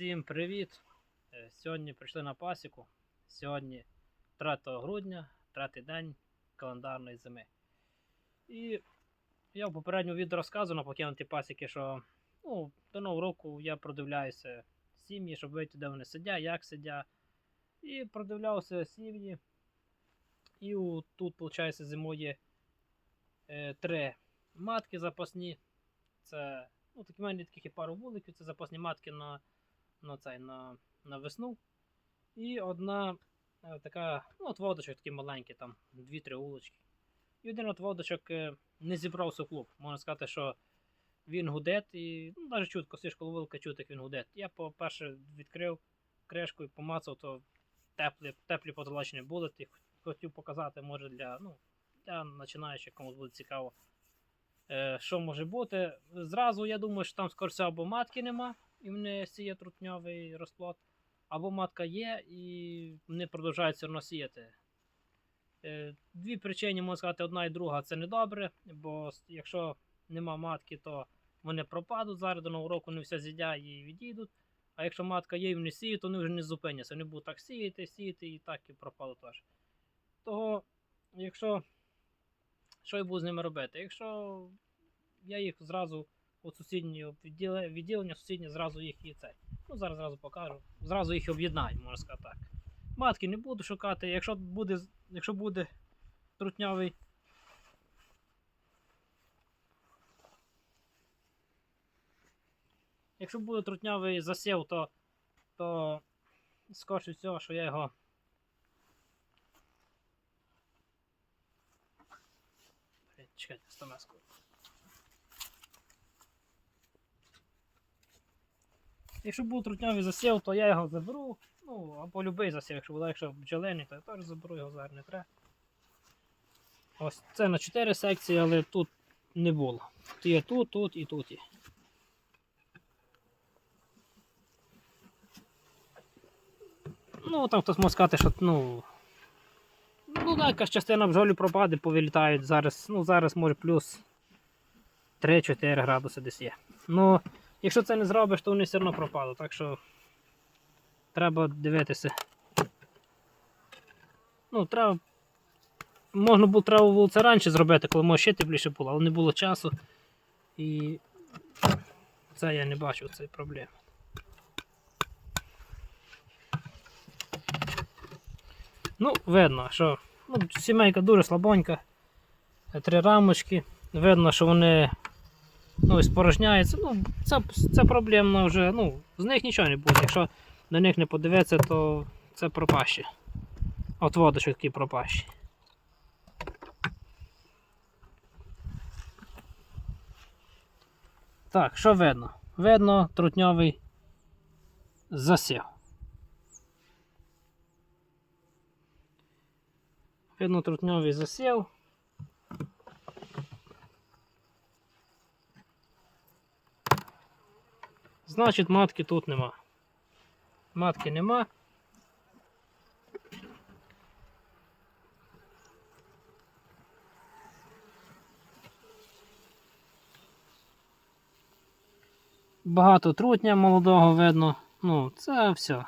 Всім привіт! Е, Сьогодні прийшли на пасіку. Сьогодні 3 грудня, третій день календарної зими. І я в попередньому відео розказував на покинуті пасіки, що ну, до нового року я продивляюся сім'ї, щоб вийти, де вони сидять, як сидять. І продивлявся сім'ї. І тут, виходить, зимує е, три матки запасні. Це ну, такі в мене таких і пару вуликів, це запасні матки на, на, цей, на, на весну. І одна е, така, ну, от водочок такий маленький, там, дві-три вулочки. І один от водочок е, не зібрався в клуб. Можна сказати, що він гудет і ну, навіть чутко, сишко ловилка чути, як він гудет. Я, по-перше, відкрив кришку і помацав, то теплі, теплі потолочні. І хотів показати, може, для, ну, для починаючих, комусь буде цікаво. Е, що може бути? Зразу я думаю, що там скоріше або матки нема, і вони сіє трутньовий розплод, або матка є, і вони продовжують все одно сіяти. Е, Дві причини, можна сказати, одна і друга це недобре, бо якщо нема матки, то вони пропадуть зараз до нового року, вони все з'їдять і відійдуть. А якщо матка є і вони сіють, то вони вже не зупиняться. Вони будуть так сіяти, сіяти і так і пропадуть теж. Того, якщо що я буду з ними робити? Якщо я їх зразу у сусіднє відділення, сусіднє зразу їх і цей. Ну, зараз зразу покажу. Зразу їх об'єднаю, можна сказати так. Матки не буду шукати. Якщо буде, якщо буде трутнявий. Якщо буде трутнявий засів, то, то скорше всього, що я його Чекайте, стамеску. Якщо був трутнявий засів, то я його заберу. Ну, або любий засів, якщо буде, якщо бджолиний, то я теж заберу його зараз не треба. Ось це на 4 секції, але тут не було. Тут є тут, тут і тут є. Ну, там хтось може сказати, що ну. Ну, да, якась частина бджолі пропаде, повилітають зараз. Ну, зараз може плюс 3-4 градуси десь є. Ну, якщо це не зробиш, то вони все одно пропадуть. Так що треба дивитися. Ну, треба. Можна було треба було це раніше зробити, коли може ще тепліше було, але не було часу. І це я не бачив цієї проблеми. Ну, видно, що ну, сімейка дуже слабонька. Три рамочки. Видно, що вони ну, спорожняються. Ну, це, це проблемно вже. Ну, з них нічого не буде. Якщо на них не подивитися, то це пропащі. От водочок такі пропащі. Так, що видно? Видно трутньовий засів. Видно трутньовий засів. Значить, матки тут нема. Матки нема. Багато трутня молодого видно. Ну, це все.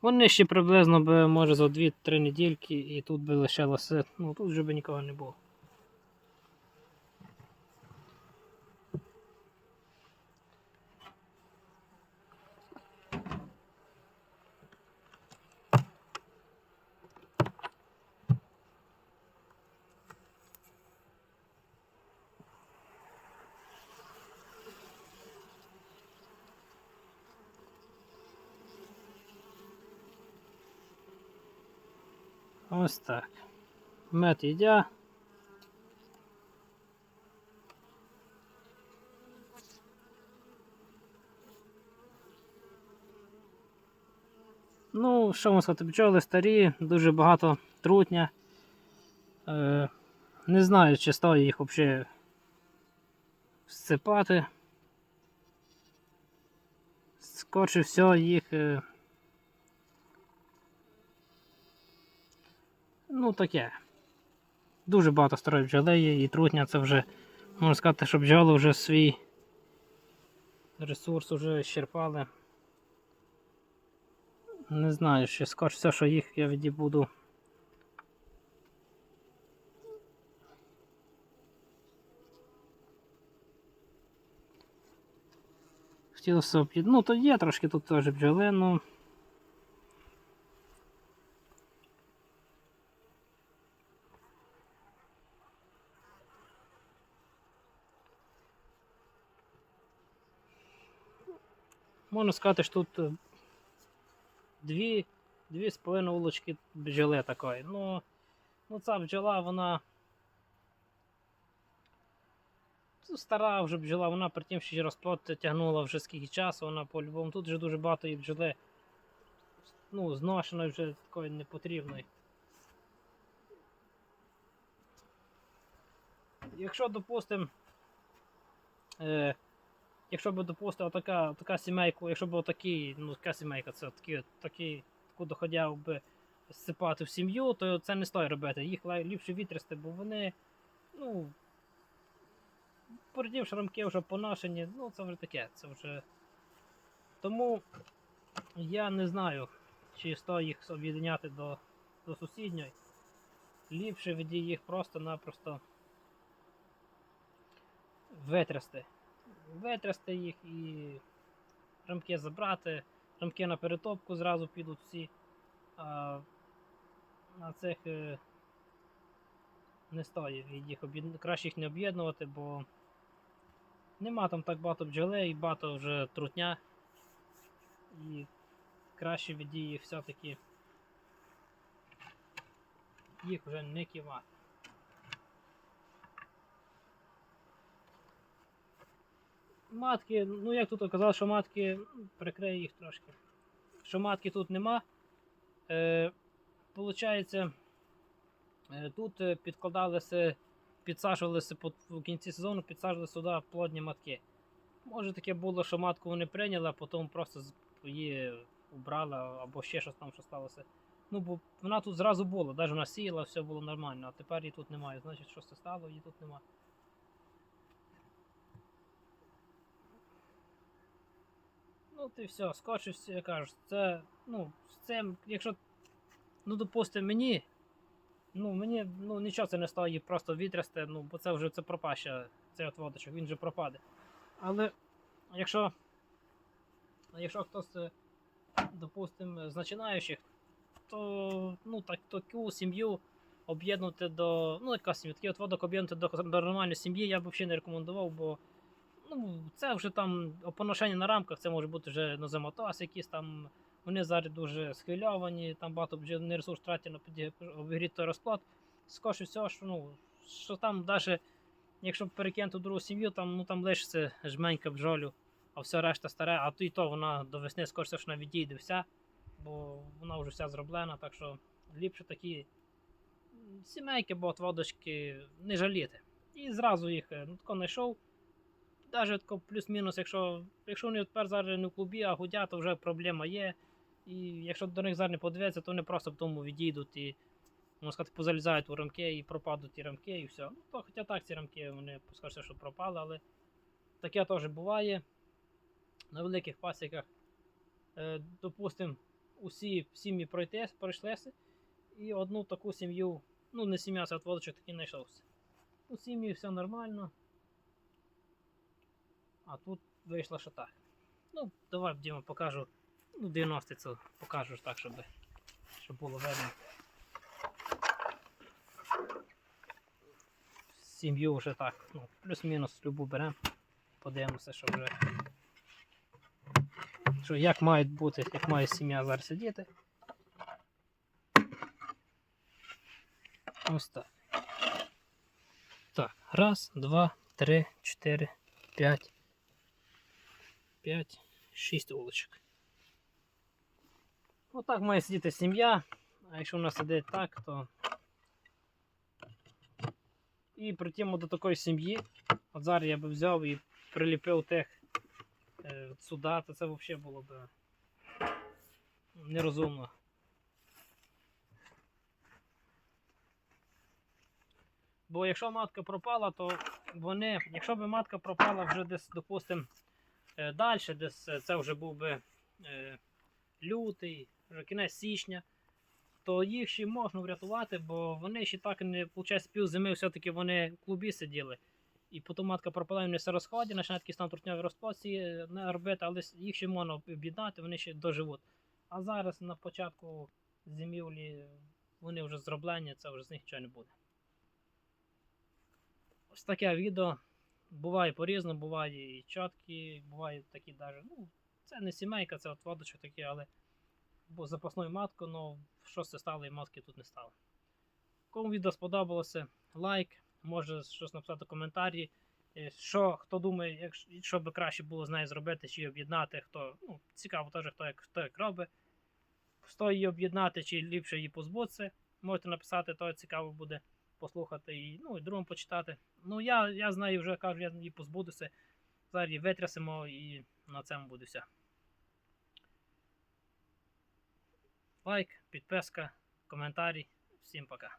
Вони ще приблизно би, може, за 2-3 недільки і тут би лишилося. Ну, тут вже би нікого не було. Ось так. Мед їдя. Ну, що можна сказати, бджоли старі, дуже багато трутня. Е, не знаю, чи стоїть їх взагалі всипати. Скорше всього їх. Ну таке. Дуже багато старої бджоли і трутня це вже, можна сказати, що бджоли вже свій ресурс уже щерпали. Не знаю, скоро все, що їх я віді буду. Хотілося б. Ну, то є трошки тут теж бджоли, ну. Можна сказати, що тут е, дві, дві з половиною вулочки бджоли такої. Ну, ну ця бджола, вона. ну, Стара вже бджола, вона при тім, що розплод тягнула вже скільки часу, вона по-любому. Тут вже дуже багато і бджоли. Ну, зношеної вже такої непотрібної. Якщо, допустимо, е, якщо б, допустимо, така, така сімейка, якщо б отакий, ну така сімейка, це такі, такі, таку доходяв би зсипати в сім'ю, то це не стоїть робити. Їх ліпше вітрясти, бо вони, ну, породів шрамки вже поношені, ну це вже таке, це вже. Тому я не знаю, чи стоїть їх об'єднати до, до сусідньої. Ліпше від їх просто-напросто витрясти. Витрясти їх і рамки забрати, рамки на перетопку зразу підуть всі. А на цих е, не стоїть їх краще їх не об'єднувати, бо нема там так багато бджолей, багато вже трутня. І краще від їх все-таки їх вже не кивати. Матки, ну як тут оказалось, що матки, прикрию їх трошки. Що матки тут нема. Е, Получається, е, тут е, підкладалися, підсаджувалися в кінці сезону, підсаджували сюди плодні матки. Може таке було, що матку вони прийняли, а потім просто її убрали або ще щось там що сталося. Ну, бо вона тут зразу була, навіть вона сіяла, все було нормально, а тепер її тут немає. Значить, щось стало, її тут немає. Ну, ти все, скочився, я кажу, це, ну, з цим, якщо, ну, допустимо, мені, ну, мені, ну, нічого це не стоїть, просто вітрясти, ну, бо це вже це пропаща, цей от водочок, він же пропаде. Але якщо, якщо хтось, е, допустимо, з починаючих, то, ну, так, таку сім'ю об'єднувати до, ну, яка сім'я, такий от водок об'єднувати до, до нормальної сім'ї, я б взагалі не рекомендував, бо ну, це вже там поношення на рамках, це може бути вже нозематоз якісь там. Вони зараз дуже схвильовані, там багато не ресурс тратять на піді- обігріти той розклад. Скоріше всього, що, ну, що там навіть, якщо перекинути другу сім'ю, там, ну, там лишиться жменька бджолю, а все решта старе, а то і то вона до весни скоріше, що вона відійде вся, бо вона вже вся зроблена, так що ліпше такі сімейки, бо от водочки не жаліти. І зразу їх е, ну, тако знайшов. Навіть плюс-мінус, якщо, якщо вони тепер зараз не в клубі, а гудять, то вже проблема є. І якщо до них зараз не подивитися, то вони просто в тому відійдуть і можна сказати, позалізають у рамки і пропадуть ті рамки, і все. Ну, то, хоча так, ці рамки вони скажуть, що пропали, але таке теж буває. На великих пасіках, е, допустимо, усі сім'ї пройшлися, і одну таку сім'ю, ну не сім'я, це от водочок такий знайшовся. У сім'ї все нормально. А тут вийшло, що так. Ну, давай, Діма, покажу. Ну, 90 це покажу так, щоб, щоб було видно. Сім'ю вже так, ну, плюс-мінус любу беремо. Подивимося, що вже. Що як мають бути, як має сім'я зараз сидіти. Ось так. Так, раз, два, три, чотири, п'ять. 5, 6 вуличок. Отак має сидіти сім'я, а якщо вона сидить так, то. І притім до такої сім'ї, от зараз я би взяв і приліпив тих е, сюди, то це взагалі було б нерозумно. Бо якщо матка пропала, то вони, якщо б матка пропала вже десь, допустимо, далі, десь е, це вже був би е, лютий, вже кінець січня, то їх ще можна врятувати, бо вони ще так не виходить, пів зими все-таки вони в клубі сиділи. І потім матка пропадає, вони все розходять, починають якісь там трутняві розплоці робити, але їх ще можна об'єднати, вони ще доживуть. А зараз на початку зимівлі вони вже зроблені, це вже з них нічого не буде. Ось таке відео. Буває по-різному, буває і чіткі, буває такі навіть, ну, це не сімейка, це от водочок такі, але бо запасною маткою, але щось це стало і матки тут не стало. Кому відео сподобалося, лайк, може щось написати в коментарі. е, Що, хто думає, як, що би краще було з нею зробити, чи об'єднати, хто, ну, цікаво теж, хто як, хто як робить. Хто її об'єднати, чи ліпше її позбутися. Можете написати, то цікаво буде послухати і, ну, і другому почитати. Ну, я, я знаю, вже кажу, я її позбудуся. Зараз її витрясемо і на цьому буде все. Лайк, підписка, коментарі. Всім пока.